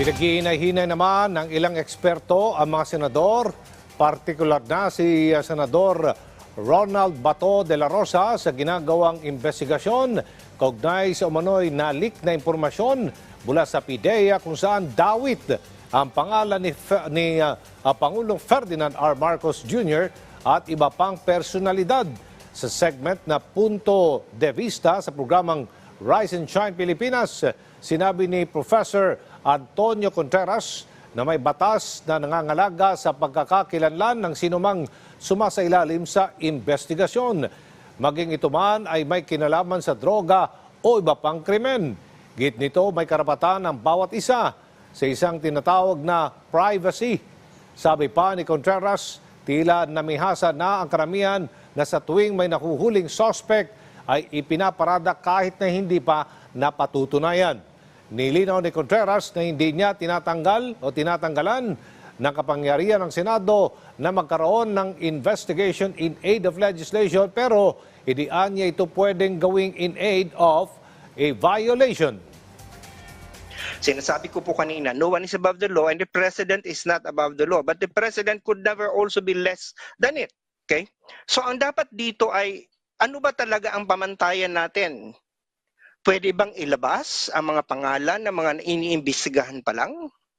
Pinaghihinay-hinay naman ng ilang eksperto ang mga senador, partikular na si uh, Senador Ronald Bato de la Rosa sa ginagawang investigasyon kaugnay sa umano'y na-leak na impormasyon mula sa PIDEA kung saan dawit ang pangalan ni, ni uh, Pangulong Ferdinand R. Marcos Jr. at iba pang personalidad sa segment na Punto de Vista sa programang Rise and Shine Pilipinas. Sinabi ni Professor Antonio Contreras na may batas na nangangalaga sa pagkakakilanlan ng sinumang sumasailalim sa investigasyon. Maging ito man ay may kinalaman sa droga o iba pang krimen. Git nito may karapatan ng bawat isa sa isang tinatawag na privacy. Sabi pa ni Contreras, tila namihasa na ang karamihan na sa tuwing may nakuhuling suspect ay ipinaparada kahit na hindi pa napatutunayan. Nilinaw ni Contreras na hindi niya tinatanggal o tinatanggalan ng kapangyarihan ng Senado na magkaroon ng investigation in aid of legislation pero idian niya ito pwedeng gawing in aid of a violation. Sinasabi ko po kanina, no one is above the law and the president is not above the law. But the president could never also be less than it. Okay? So ang dapat dito ay ano ba talaga ang pamantayan natin? Pwede bang ilabas ang mga pangalan ng mga iniimbestigahan pa lang?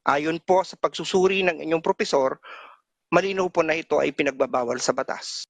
Ayon po sa pagsusuri ng inyong profesor, malinaw po na ito ay pinagbabawal sa batas.